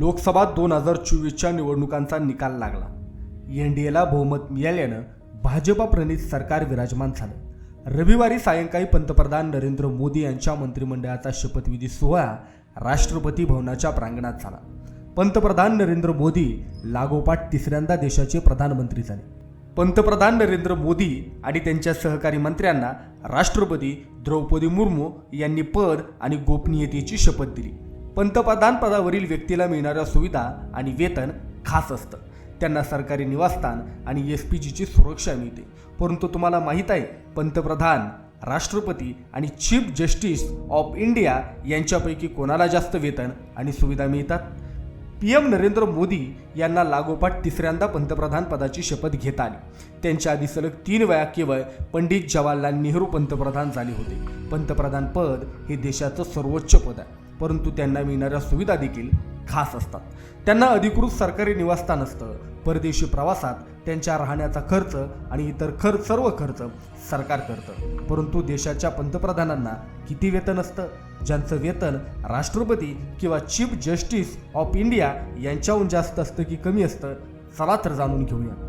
लोकसभा दोन हजार चोवीसच्या निवडणुकांचा निकाल लागला. एन डी एला बहुमत मिळाल्यानं भाजपा प्रणित सरकार विराजमान झालं. रविवारी सायंकाळी पंतप्रधान नरेंद्र मोदी यांच्या मंत्रिमंडळाचा शपथविधी सोहळा राष्ट्रपती भवनाच्या प्रांगणात झाला. पंतप्रधान नरेंद्र मोदी लागोपाठ तिसऱ्यांदा देशाचे प्रधानमंत्री झाले. पंतप्रधान नरेंद्र मोदी आणि त्यांच्या सहकारी मंत्र्यांना राष्ट्रपती द्रौपदी मुर्मू यांनी पद आणि गोपनीयतेची शपथ दिली. पंतप्रधान पदावरील व्यक्तीला मिळणाऱ्या सुविधा आणि वेतन खास असतं. त्यांना सरकारी निवासस्थान आणि एस पी जीची सुरक्षा मिळते. परंतु तुम्हाला माहीत आहे पंतप्रधान राष्ट्रपती आणि चीफ जस्टिस ऑफ इंडिया यांच्यापैकी कोणाला जास्त वेतन आणि सुविधा मिळतात? पी एम नरेंद्र मोदी यांना लागोपाठ तिसऱ्यांदा पंतप्रधान पदाची शपथ घेता आली. त्यांच्या आधी सलग तीन वेळा केवळ पंडित जवाहरलाल नेहरू पंतप्रधान झाले होते. पंतप्रधान पद हे देशाचं सर्वोच्च पद आहे. परंतु त्यांना मिळणाऱ्या सुविधा देखील खास असतात. त्यांना अधिकृत सरकारी निवासस्थान असतं. परदेशी प्रवासात त्यांच्या राहण्याचा खर्च आणि इतर खर्च सर्व खर्च सरकार करतं. परंतु देशाच्या पंतप्रधानांना किती वेतन असतं? ज्यांचं वेतन राष्ट्रपती किंवा चीफ जस्टिस ऑफ इंडिया यांच्याहून जास्त असतं की कमी असतं? चला तर जाणून घेऊया.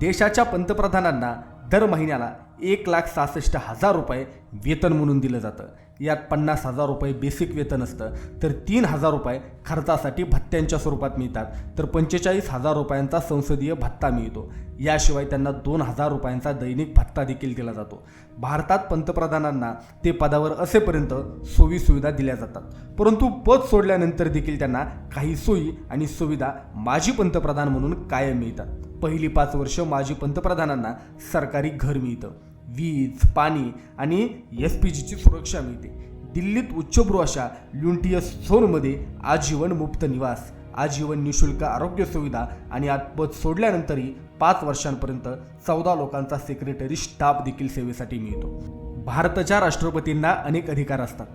देशाच्या पंतप्रधानांना दर महिन्याला एक लाख सहासष्ट हजार रुपये वेतन म्हणून दिलं जातं. यात पन्नास हजार रुपये बेसिक वेतन असतं. तर तीन हजार रुपये खर्चासाठी भत्त्यांच्या स्वरूपात मिळतात. तर पंचेचाळीस हजार रुपयांचा संसदीय भत्ता मिळतो. याशिवाय त्यांना दोन हजार रुपयांचा दैनिक भत्ता देखील दिला जातो. भारतात पंतप्रधानांना ते पदावर असेपर्यंत सोयी सुविधा दिल्या जातात. परंतु पद सोडल्यानंतर देखील त्यांना काही सोयी आणि सुविधा माजी पंतप्रधान म्हणून कायम मिळतात. पहिली पाच वर्ष माजी पंतप्रधानांना सरकारी घर मिळतं. वीज पाणी आणि एस पी जीची सुरक्षा मिळते. दिल्लीत उच्चभ्रू अशा ल्युंटियस झोनमध्ये आजीवन मुक्त निवास आजीवन निशुल्क आरोग्य सुविधा आणि आज पद सोडल्यानंतरही पाच वर्षांपर्यंत चौदा लोकांचा सेक्रेटरी स्टाफ देखील सेवेसाठी मिळतो. भारताच्या राष्ट्रपतींना अनेक अधिकार असतात.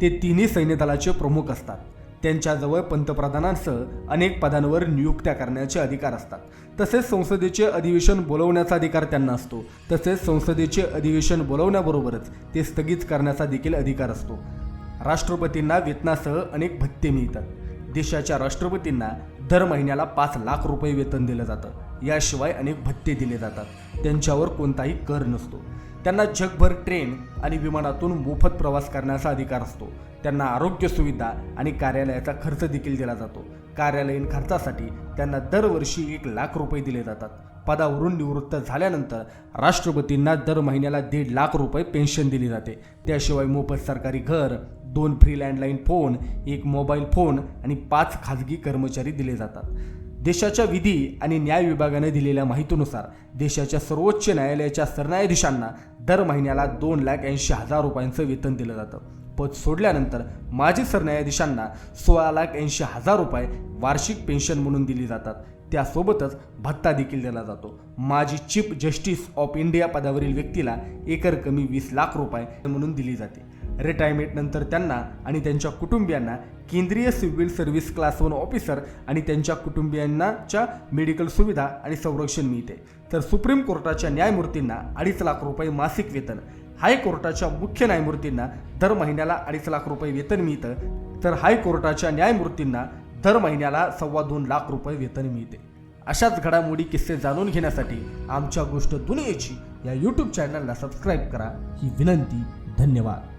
ते तिन्ही सैन्य दलाचे प्रमुख असतात. त्यांच्याजवळ पंतप्रधानांसह अनेक पदांवर नियुक्त्या करण्याचे अधिकार असतात. तसेच संसदेचे अधिवेशन बोलवण्याचा अधिकार त्यांना असतो. तसेच संसदेचे अधिवेशन बोलवण्याबरोबरच ते स्थगित करण्याचा देखील अधिकार असतो. राष्ट्रपतींना वेतनासह अनेक भत्ते मिळतात. देशाच्या राष्ट्रपतींना दर महिन्याला पाच लाख रुपये वेतन दिलं जातं. याशिवाय अनेक भत्ते दिले जातात. त्यांच्यावर कोणताही कर नसतो. त्यांना जगभर ट्रेन आणि विमानातून मोफत प्रवास करण्याचा अधिकार असतो. त्यांना आरोग्य सुविधा आणि कार्यालयाचा खर्च देखील दिला जातो. कार्यालयीन खर्चासाठी त्यांना दरवर्षी एक लाख रुपये दिले जातात. पदावरून निवृत्त झाल्यानंतर राष्ट्रपतींना दर महिन्याला दीड लाख रुपये पेन्शन दिली जाते. त्याशिवाय मोफत सरकारी घर दोन फ्री लँडलाईन फोन एक मोबाईल फोन आणि पाच खाजगी कर्मचारी दिले जातात. देशाच्या विधी आणि न्याय विभागाने दिलेल्या माहितीनुसार देशाच्या सर्वोच्च न्यायालयाच्या सरन्यायाधीशांना दर महिन्याला दोन लाख ऐंशी हजार रुपयांचं वेतन दिलं जातं. पद सोडल्यानंतर माजी सरन्यायाधीशांना सोळा लाख ऐंशी हजार रुपये वार्षिक पेन्शन म्हणून दिली जातात. त्यासोबतच भत्ता देखील दिला जातो. माजी चीफ जस्टिस ऑफ इंडिया पदावरील व्यक्तीला एकरकमी वीस लाख रुपये म्हणून दिली जाते. रिटायरमेंटनंतर त्यांना आणि त्यांच्या कुटुंबियांना केंद्रीय civil service class one officer आणि त्यांच्या कुटुंबियांनाच्या मेडिकल सुविधा आणि संरक्षण मिळते. तर सुप्रीम कोर्टाच्या न्यायमूर्तींना अडीच लाख रुपये मासिक वेतन हायकोर्टाच्या मुख्य न्यायमूर्तींना दर महिन्याला अडीच लाख रुपये वेतन मिळतं तर हायकोर्टाच्या न्यायमूर्तींना दर महिन्याला सव्वा दोन लाख रुपये वेतन मिळते. अशाच घडामोडी किस्से जाणून घेण्यासाठी आमच्या गोष्ट दुनियेची या यूट्यूब चॅनलला सबस्क्राईब करा. ही विनंती धन्यवाद.